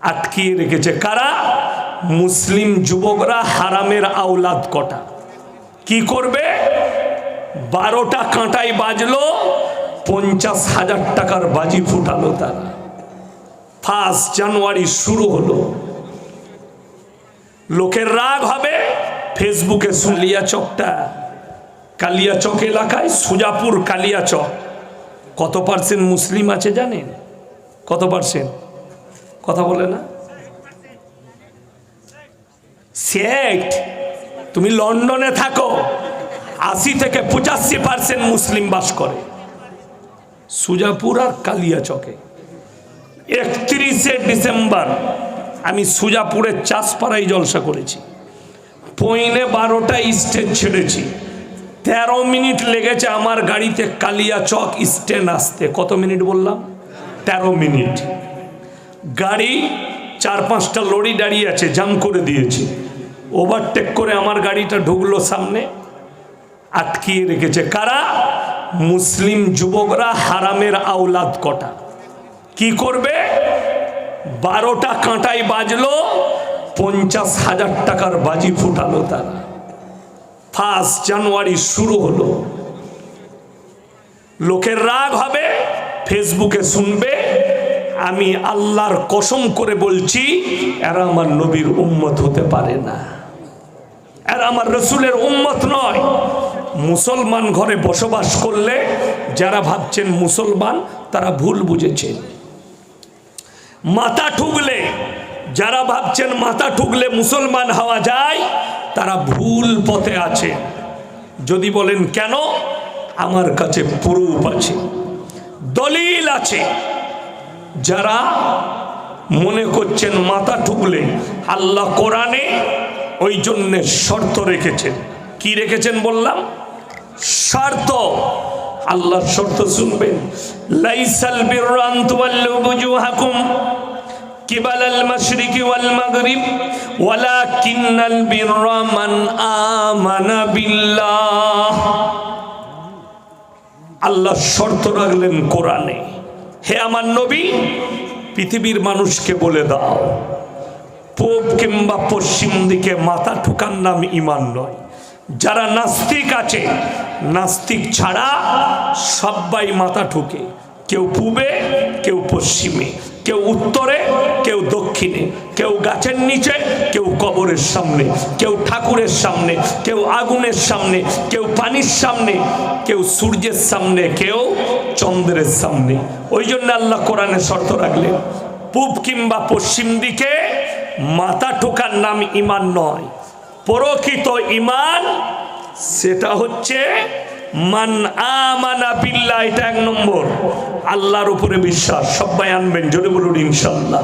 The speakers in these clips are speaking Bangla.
আটকিয়ে রেখেছে। কারা? মুসলিম যুবকরা হারামের আওলাদ কটা। কি করবে? বারোটা কাঁটাই বাজলো, পঞ্চাশ হাজার টাকার বাজি ফুটালো তারা। ফার্স্ট জানুয়ারি শুরু হলো। লোকের রাগ হবে, ফেসবুকে সুলিয়া চকটা কালিয়াচক এলাকায়, সুজাপুর কালিয়াচক। কত পার্সেন্ট মুসলিম আছে জানেন? কত পার্সেন্ট? কথা বলে না? সেট তুমি লন্ডনে থাকো। আশি থেকে পঁচাশি পার্সেন্ট মুসলিম বাস করে। সুজাপুর আর কালিয়াচকে একত্রিশে ডিসেম্বর আমি সুজাপুরের চাষপাড়ায় জলসা করেছি। পইনে বারোটা স্টেজ ছেড়েছি। তেরো মিনিট লেগেছে আমার গাড়িতে কালিয়াচক স্ট্যান্ড আসতে কত মিনিট বললাম? তেরো মিনিট। গাড়ি চার পাঁচটা লরি দাঁড়িয়ে আছে, জাম করে দিয়েছে। ওভারটেক করে আমার গাড়িটা ঢুকলো সামনে, আটকিয়ে রেখেছে। কারা? মুসলিম যুবকরা হারামের আওলাদ কটা। কি করবে? বারোটা কাঁটাই বাজলো, পঞ্চাশ হাজার টাকার বাজি ফুটালো তারা। ফার্স্ট জানুয়ারি শুরু হলো। লোকের রাগ হবে, ফেসবুকে শুনবে আমি আল্লাহর কসম করে বলছি, এরা আমার নবীর উম্মত হতে পারে না। এরা আমার রসুলের উম্মত নয়। মুসলমান ঘরে বসবাস করলে যারা ভাবছেন মুসলমান, তারা ভুল বুঝেছেন। মাথা ঠুকলে, যারা ভাবছেন মাথা ঠুকলে মুসলমান হওয়া যায়, তারা ভুল পথে আছে। যদি বলেন, কেন? আমার কাছে প্রুফ আছে, দলিল আছে। যারা মনে করছেন মাথা ঠুকলে, আল্লাহ কোরআনে ওই জন্যে শর্ত রেখেছেন। কি রেখেছেন বললাম? শর্ত। আল্লাহর শর্ত শুনবেন। লাইসাল বিররান তুওয়াল্লু বুজুহাকুম কিবাল আল মাশরিকি ওয়াল মাগরিব, ওয়ালাকিন্নাল বিররা মান আমানা বিল্লাহ। আল্লাহ শর্ত রাখলেন কোরআনে। হে আমার নবী, পৃথিবীর মানুষকে বলে দাও, পূব কিংবা পশ্চিম দিকে মাথা ঠুকার নাম ইমান নয়। যারা নাস্তিক আছে, নাস্তিক ছাড়া সবাই মাথা ঠুকে, কেউ পূবে, কেউ পশ্চিমে। কেউ উত্তরে, কেউ দক্ষিণে, কেউ গাছের নিচে, কেউ কবরের সামনে, কেউ ঠাকুরের সামনে, কেউ আগুনের সামনে, কেউ পানির সামনে, কেউ সূর্যের সামনে, কেউ চন্দ্রের সামনে। ওই জন্য আল্লাহ কোরআনে শর্ত রাখলেন, পূব কিংবা পশ্চিম দিকে মাথা ঠোকার নাম ইমান নয়। প্রকৃত ইমান সেটা হচ্ছে মান আমানা বিল্লাহ, এটা এক নম্বর। আল্লাহর উপরে বিশ্বাস, সবাই আনবেন, জোরে বলুন ইনশাল্লাহ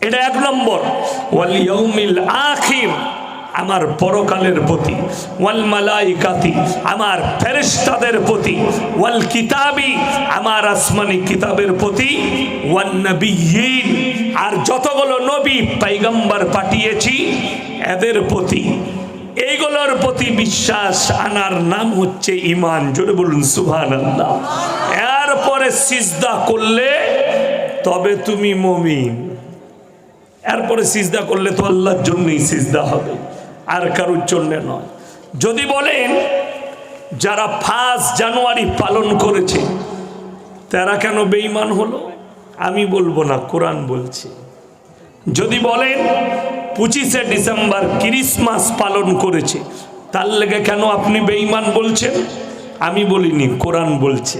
এটা এক নম্বর। ওয়াল ইয়াউমিল আখির, আমার পরকালের প্রতি। ওয়াল মালাইকাতি, আমার ফেরেশতাদের প্রতি। ওয়াল কিতাবি, আমার আসমানি কিতাবের প্রতি। ওয়ান নবিয়িন, আর যতগুলো নবী পয়গম্বর পাঠিয়েছি, এদের প্রতি। এইগুলোর প্রতি বিশ্বাস আনার নাম হচ্ছে ইমান জোরে বলুন সুহান এরপরে সিজদা করলে তবে তুমি মমিন। এরপরে সিজদা করলে তো আল্লাহর জন্যই সিজদা হবে, আর কারোর জন্য নয়। যদি বলেন, যারা ফার্স্ট জানুয়ারি পালন করেছে, তারা কেন বেঈমান হলো? আমি বলব না, কোরআন বলছে। যদি বলেন পঁচিশে ডিসেম্বর ক্রিসমাস পালন করেছে, তার লেগে কেন আপনি বেঈমান বলছেন? আমি বলিনি, কোরআন বলছে।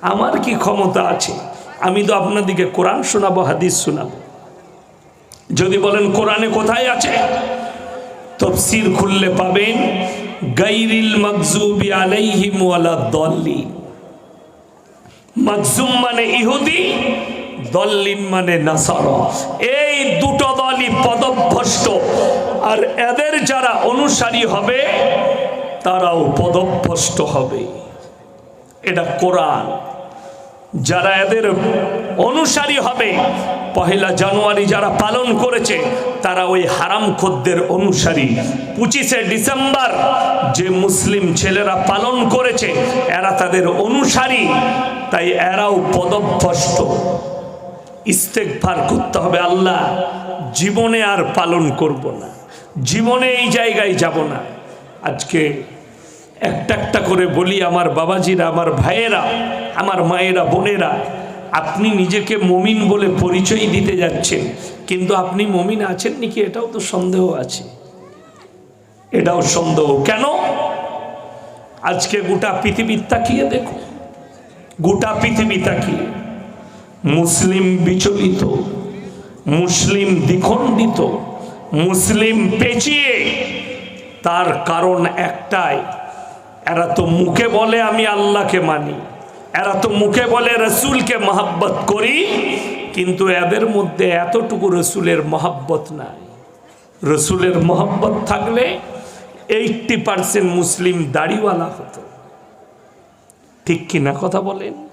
আমার কি ক্ষমতা আছে? আমি তো আপনাদিকে কোরআন শোনাবো, হাদিস শোনাবো। যদি বলেন কোরআনে কোথায় আছে? তফসির খুললে পাবেন, গাইরিল মকজুবি আলাইহিম ওয়ালা দল্লিন মকজুম মানে ইহুদি দল্লিন মানে নাসার। এই দুটো দলই পদভ্রষ্ট। আর এদের যারা অনুসারী হবে, তারাও পদভ্রষ্ট হবে। এটা কোরআন। যারা এদের অনুসারী হবে, পহেলা জানুয়ারি যারা পালন করেছে, তারা ওই হারাম খদ্দের অনুসারী। পঁচিশে ডিসেম্বর যে মুসলিম ছেলেরা পালন করেছে, এরা তাদের অনুসারী, তাই এরাও পদভ্রষ্ট। ইস্তেকভার করতে হবে আল্লাহ। জীবনে আর পালন করব না। জীবনে এই জায়গায় যাব না। আজকে একটা একটা করে বলি আমার বাবাজিরা, আমার ভাইয়েরা, আমার মায়েরা, বোনেরা, আপনি নিজেকে মমিন বলে পরিচয় দিতে যাচ্ছেন, কিন্তু আপনি মমিন আছেন নাকি এটাও তো সন্দেহ আছে। এটাও সন্দেহ। কেন? আজকে গোটা পৃথিবীর তাকিয়ে দেখো গোটা পৃথিবী তাকিয়ে। মুসলিম বিচলিত, মুসলিম দ্বিখণ্ডিত, মুসলিম পেঁচিয়ে। তার কারণ একটাই, এরা তো মুখে বলে আমি আল্লাহকে মানি, এরা তো মুখে বলে রসুলকে মহাব্বত করি, কিন্তু এদের মধ্যে এতটুকু রসুলের মহাব্বত নাই। রসুলের মহাব্বত থাকলে এইটটি পার্সেন্ট মুসলিম দাড়িওয়ালা হতো। ঠিক কিনা কথা বলেন?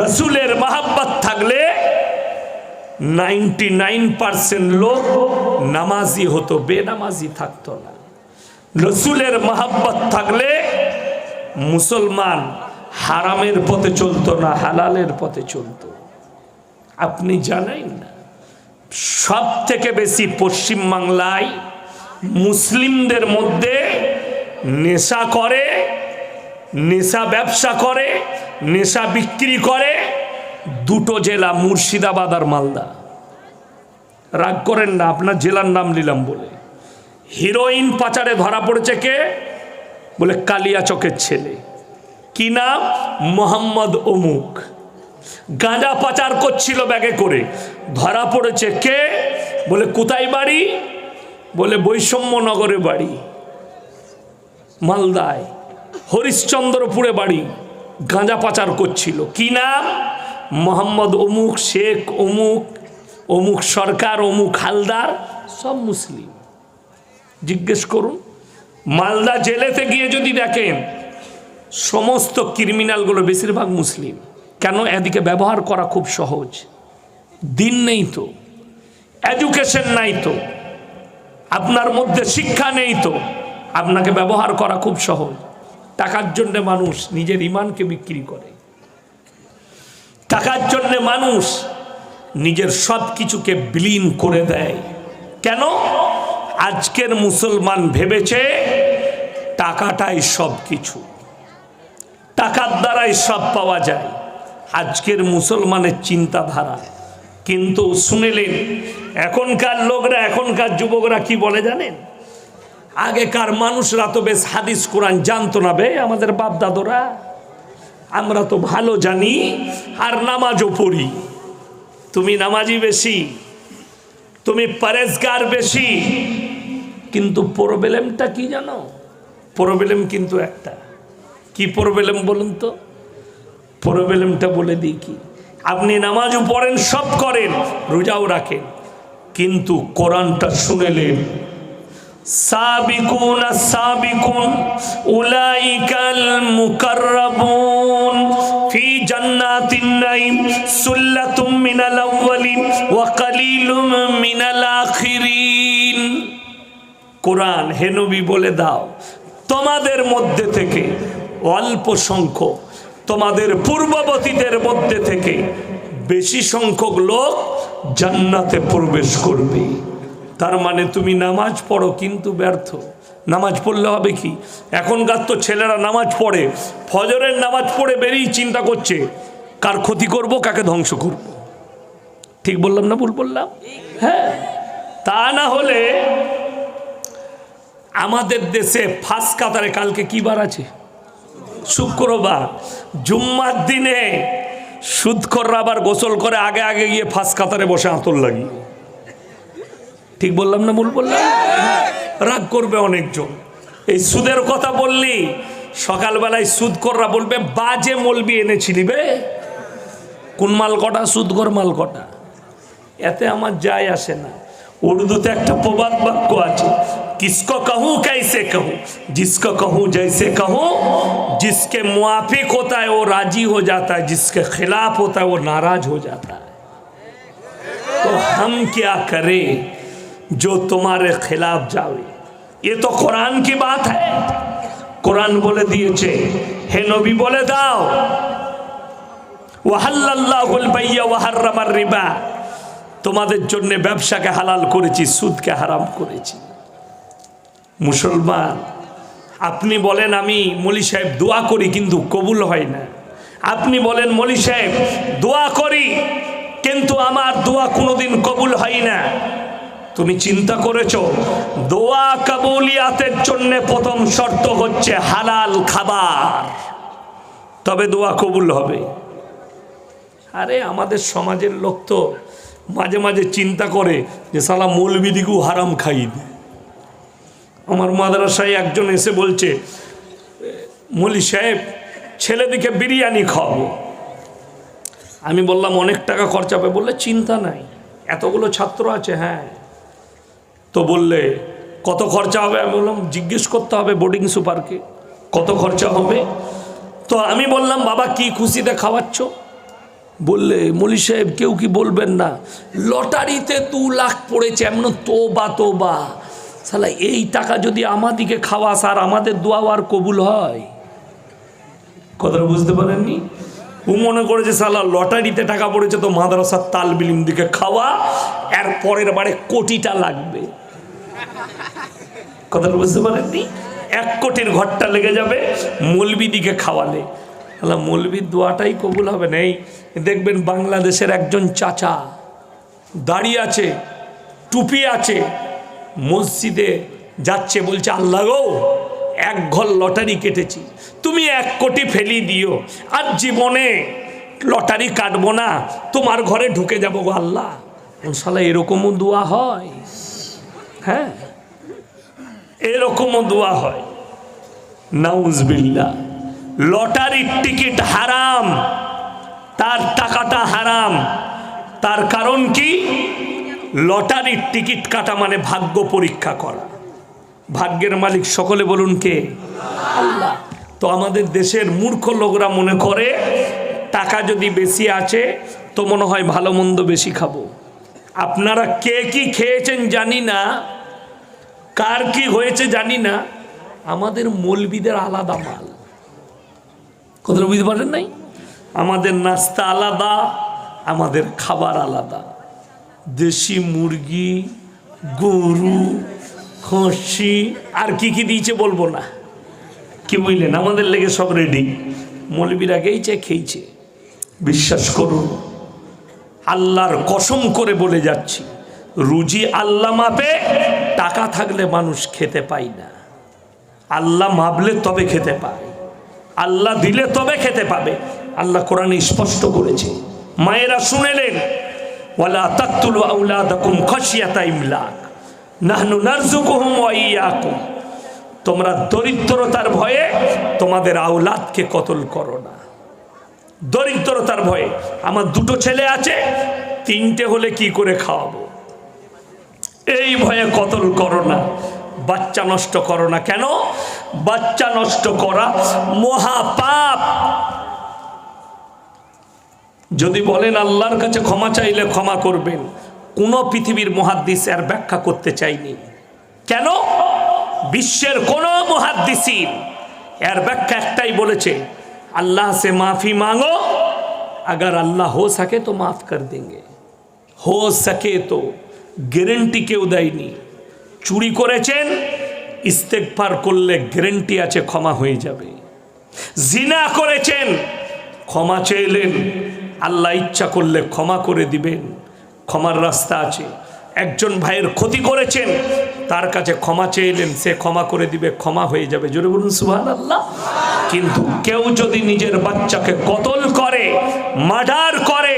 রসুলের মহাব্বত থাকলে নাইনটি নাইন পার্সেন্ট লোক নামাজি হতো, বেনামাজি থাকতো না। রসুলের মহাব্বত থাকলে মুসলমান হারামের পথে চলতো না, হালালের পথে চলতো। আপনি জানেন না সব থেকে বেশি পশ্চিম বাংলায় মুসলিমদের মধ্যে নেশা করে, নেশা ব্যবসা করে নেশা বিক্রি করে দুটো জেলা, মুর্শিদাবাদ আর মালদা। রাগ করেন না, আপনার জেলার নাম নিলাম বলে। হিরোইন পাচারে ধরা পড়েছে কে? বলে কালিয়া চকের ছেলে। কি নাম? মোহাম্মদ অমুক। গাঁজা পাচার করছিল ব্যাগে করে। ধরা পড়েছে কে? বলে কোথায় বাড়ি? বলে বৈষম্যনগরে বাড়ি। মালদায়। হরিশ্চন্দ্রপুরে বাড়ি। গাঁজা পাচার করছিল। কি নাম? মোহাম্মদ অমুক শেখ, অমুক অমুক সরকার, অমুক হালদার, সব মুসলিম। জিজ্ঞেস করুন, মালদা জেলেতে গিয়ে যদি দেখেন, সমস্ত ক্রিমিনালগুলো বেশিরভাগ মুসলিম। কেন? এদিকে ব্যবহার করা খুব সহজ। দিন নেই তো এডুকেশন নাই তো, আপনার মধ্যে শিক্ষা নেই তো, আপনাকে ব্যবহার করা খুব সহজ। টাকার জন্য মানুষ নিজের ইমানকে বিক্রি করে। টাকার জন্য মানুষ নিজের সব কিছুকে বিলীন করে দেয়। কেন? আজকের মুসলমান ভেবেছে টাকাটাই সব কিছু টাকার দ্বারাই সব পাওয়া যায়। আজকের মুসলমানের চিন্তাধারা। কিন্তু শুনেলেন, এখনকার লোকরা, এখনকার যুবকরা কি বলে জানেন? আগেকার মানুষরা তো বেশ হাদিস কোরআন জানতো না বে, আমাদের বাপ দাদরা আমরা তো ভালো জানি, আর নামাজও পড়ি। তুমি নামাজি বেশি, তুমি পরেজগার বেশি। কিন্তু প্রবলেমটা কি জানো? প্রবলেম কিন্তু একটা। কি প্রবলেম বলুন তো? প্রবলেমটা বলে দিই কি? আপনি নামাজও পড়েন, সব করেন, রোজাও রাখেন। কিন্তু কোরআনটা শুনেলেন সাবিকুন সাবিকুন, উলাইকাল মুকাররাবুন, ফি জান্নাতিন নাইম সুল্লাতুম মিনাল আউয়ালিন ওয়া কালিলুম মিনাল কোরআন, হে নবী, বলে দাও, তোমাদের মধ্যে থেকে অল্প সংখ্যক, তোমাদের পূর্ববর্তীদের মধ্যে থেকে বেশি সংখ্যক লোক জান্নাতে প্রবেশ করবে। তার মানে তুমি নামাজ পড়ো কিন্তু ব্যর্থ। নামাজ পড়লে হবে কি? এখনকার তো ছেলেরা নামাজ পড়ে, ফজরের নামাজ পড়ে বেরিয়ে চিন্তা করছে, কার ক্ষতি করব, কাকে ধ্বংস করব? ঠিক বললাম না ভুল বললাম? হ্যাঁ। তা না হলে আমাদের দেশে ফার্স্ট কাতারে কালকে কি বার আছে? শুক্রবার। জুম্মার দিনে সুদখররা আবার গোসল করে আগে আগে গিয়ে ফার্স্ট কাতারে বসে আঁতর লাগি ঠিক বললাম না মূল বললাম? রাগ করবে অনেকজন। এই সুদের কথা বললি, সকালবেলায় সুদ কররা বলবে, বাজে মলবি এনেছিলি বে। কোন মাল কটা? সুদকর মাল কটা? এতে আমার যায় আসে না। উর্দুতে একটা প্রবাদ বাক্য আছে, কিসকো কহু কাইসে কহু? জিসক কহু জৈসে কাহু? জিসকে মুআফিক হতা ও রাজি হো জাতা হ্যাঁ জিসকে খিলাফ হতা ও নারাজ হো জাতা তো হম ক্যা করে जो तुम्हारे खिलाफ जावे ये तो कुरान की बात है कुरान बोले दिए चे हे नबी बोले दाओ ওয়াহাল্লাল্লাহুল বাইয়া ওয়াহাররামার রিবা তোমাদের জন্য ব্যবসাকে হালাল করেছি সুদকে হারাম করেছি মুসলমান আপনি বলেন আমি মলি সাহেব দোয়া করি কিন্তু কবুল হয় না আপনি বলেন মলি সাহেব দোয়া করি কিন্তু আমার দোয়া কোনোদিন কবুল হয় না তুমি চিন্তা করেছ? দোয়া কাবুলিয়াতের জন্য প্রথম শর্ত হচ্ছে হালাল খাবার। তবে দোয়া কবুল হবে। আরে, আমাদের সমাজের লোক তো মাঝে মাঝে চিন্তা করে যে, সালা মৌলবিদিকেও হারাম খাই আমার মাদ্রাসায় একজন এসে বলছে, মলি সাহেব, ছেলেদিকে বিরিয়ানি খাওয়াবো। আমি বললাম, অনেক টাকা খরচা হবে। বললে, চিন্তা নাই। এতগুলো ছাত্র আছে হ্যাঁ। তো বললে, কত খরচা হবে? আমি বললাম, জিজ্ঞেস করতে হবে বোর্ডিং সুপারকে কত খরচা হবে? তো আমি বললাম, বাবা, কি খুশিতে খাওয়াচ্ছ? বললে, মলি সাহেব, কেউ কি বলবেন না, লটারিতে দু লাখ পড়েছে, এমন তো বা তো বা সালা এই টাকা যদি আমাদিকে খাওয়াস, আর আমাদের দোয়া আর কবুল হয়? কথাটা বুঝতে পারেননি? ও মনে করেছে সালা লটারিতে টাকা পড়েছে তো মাদ্রাসার তাল বিলিম দিকে খাওয়া, এর পরের বারে কোটিটা লাগবে। কথাটা বুঝতে পারেননি? এক কোটির ঘরটা লেগে যাবে মলবি দিকে খাওয়ালে। তাহলে মলবির দোয়াটাই কবুল হবে না। এই দেখবেন বাংলাদেশের একজন চাচা দাড়ি আছে, টুপি আছে, মসজিদে যাচ্ছে, বলছে, আল্লাহ গো এক ঘর লটারি কেটেছি। তুমি এক কোটি ফেলি দিও। আর জীবনে লটারি কাটবো না। তোমার ঘরে ঢুকে যাব গো আল্লাহ। শালা, এরকমও দোয়া হয়? হ্যাঁ? এরকমও দোয়া হয়। নাউজবিল্লা লটারির টিকিট হারাম। তার টাকাটা হারাম। তার কারণ কি? লটারির টিকিট কাটা মানে ভাগ্য পরীক্ষা করা। ভাগ্যের মালিক সকলে বলুন কে? আল্লাহ। তো আমাদের দেশের মূর্খ লোকরা মনে করে টাকা যদি বেশি আছে তো মনে হয় ভালো মন্দ বেশি খাব। আপনারা কে কি খেয়েছেন জানি না কার কি হয়েছে জানি না। আমাদের মৌলবিদের আলাদা মাল। কথাটা বুঝতে পারেন নাই? আমাদের নাস্তা আলাদা আমাদের খাবার আলাদা। দেশি মুরগি গরু খসি আর কি কি দিয়েছে বলব না। কি বুঝলেন? আমাদের লেগে সব রেডি মৌলবীরা গেইছে খেয়েছে। বিশ্বাস করুন, আল্লাহর কসম করে বলে যাচ্ছি, রুজি আল্লাহ মাপে টাকা থাকলে মানুষ খেতে পায় না। আল্লাহ মাপলে তবে খেতে পায়। আল্লাহ দিলে তবে খেতে পাবে। আল্লাহ কোরআনে স্পষ্ট করেছে। মায়েরা শুনেলেন, ওয়ালা তাকতুলু আউলাদাকুম খাশিয়াতা ইমলাক তোমরা দরিদ্রতার ভয়ে তোমাদের আওলাদকে কতল করো না। দরিদ্রতার ভয়ে আমার দুটো ছেলে আছে, তিনটে হলে কি করে খাওয়াবো? এই ভয়ে কতল করো না। বাচ্চা নষ্ট করো না কেন? বাচ্চা নষ্ট করা মহাপাপ। যদি বলেন আল্লাহর কাছে ক্ষমা চাইলে ক্ষমা করবেন কোন পৃথিবীর মহাদ্দিস এর ব্যাখ্যা করতে চাইনি কেন বিশ্বের কোন মহাদ্দিসিন এর ব্যাখ্যা একটাই বলেছে আল্লাহ সে মাফি মাঙ্গো अगर अल्लाह हो सके तो माफ कर देंगे हो सके तो গ্যারেন্টি কেউ দেয়নি চুরি করেছেন ইস্তেকফার করলে গ্যারেন্টি আছে ক্ষমা হয়ে যাবে জিনা করেছেন ক্ষমা চেয়েলেন আল্লাহ ইচ্ছা করলে ক্ষমা করে দিবেন ক্ষমার রাস্তা আছে। একজন ভাইয়ের ক্ষতি করেছেন, তার কাছে ক্ষমা চেয়েলেন, সে ক্ষমা করে দিবে, ক্ষমা হয়ে যাবে। জোরে বলুন সুহান আল্লাহ কিন্তু কেউ যদি নিজের বাচ্চাকে কতল করে, মার্ডার করে,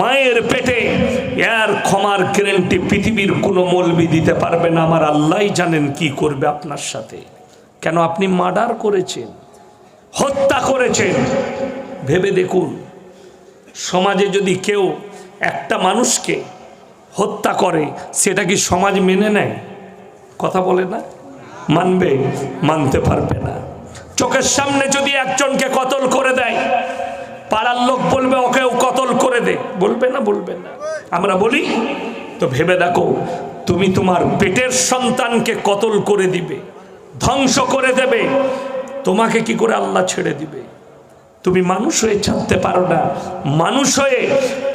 মায়ের পেটে, এর ক্ষমার গ্যারেন্টি পৃথিবীর কোনো মলবি দিতে পারবে না। আমার আল্লাহই জানেন কি করবে আপনার সাথে। কেন আপনি মার্ডার করেছেন? হত্যা করেছেন? ভেবে দেখুন, সমাজে যদি কেউ একটা মানুষকে হত্যা করে, সেটা কি সমাজ মেনে নেয়? কথা বলে না? মানবে, মানতে পারবে না। চোখের সামনে যদি একজনকে কতল করে দেয়, পাড়ার লোক বলবে, ওকেও কতল করে দে। বলবে না বলবে না। আমরা বলি, তো ভেবে দেখো, তুমি তোমার পেটের সন্তানকে কতল করে দিবে, ধ্বংস করে দেবে, তোমাকে কি করে আল্লাহ ছেড়ে দিবে? তুমি মানুষ হয়ে ছাড়তে পারো না। মানুষ হয়ে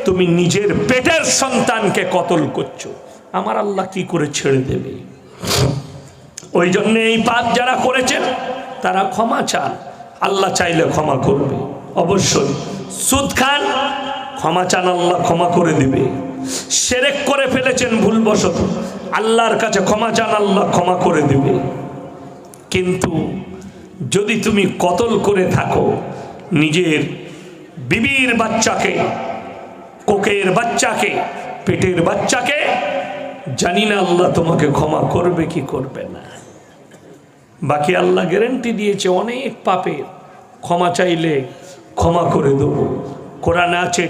তুমি নিজের পেটের সন্তানকে কতল করছ? আমার আল্লাহ কি করে ছেড়ে দেবে? ওই জন্য এই পাপ যারা করেছেন তারা ক্ষমা চান। আল্লাহ চাইলে ক্ষমা করবে। অবশ্যই। সুদ খান, ক্ষমা চান, আল্লাহ ক্ষমা করে দিবে। সেরেক করে ফেলেছেন ভুলবশত। আল্লাহর কাছে ক্ষমা চান, আল্লাহ ক্ষমা করে দিবে। কিন্তু যদি তুমি কতল করে থাকো, নিজের বিবির বাচ্চাকে কোকের বাচ্চাকে, পেটের বাচ্চাকে, জানি না আল্লাহ তোমাকে ক্ষমা করবে কি করবে না। বাকি আল্লাহ গ্যারেন্টি দিয়েছে অনেক পাপের, ক্ষমা চাইলে ক্ষমা করে দেবো। কোরআন আছে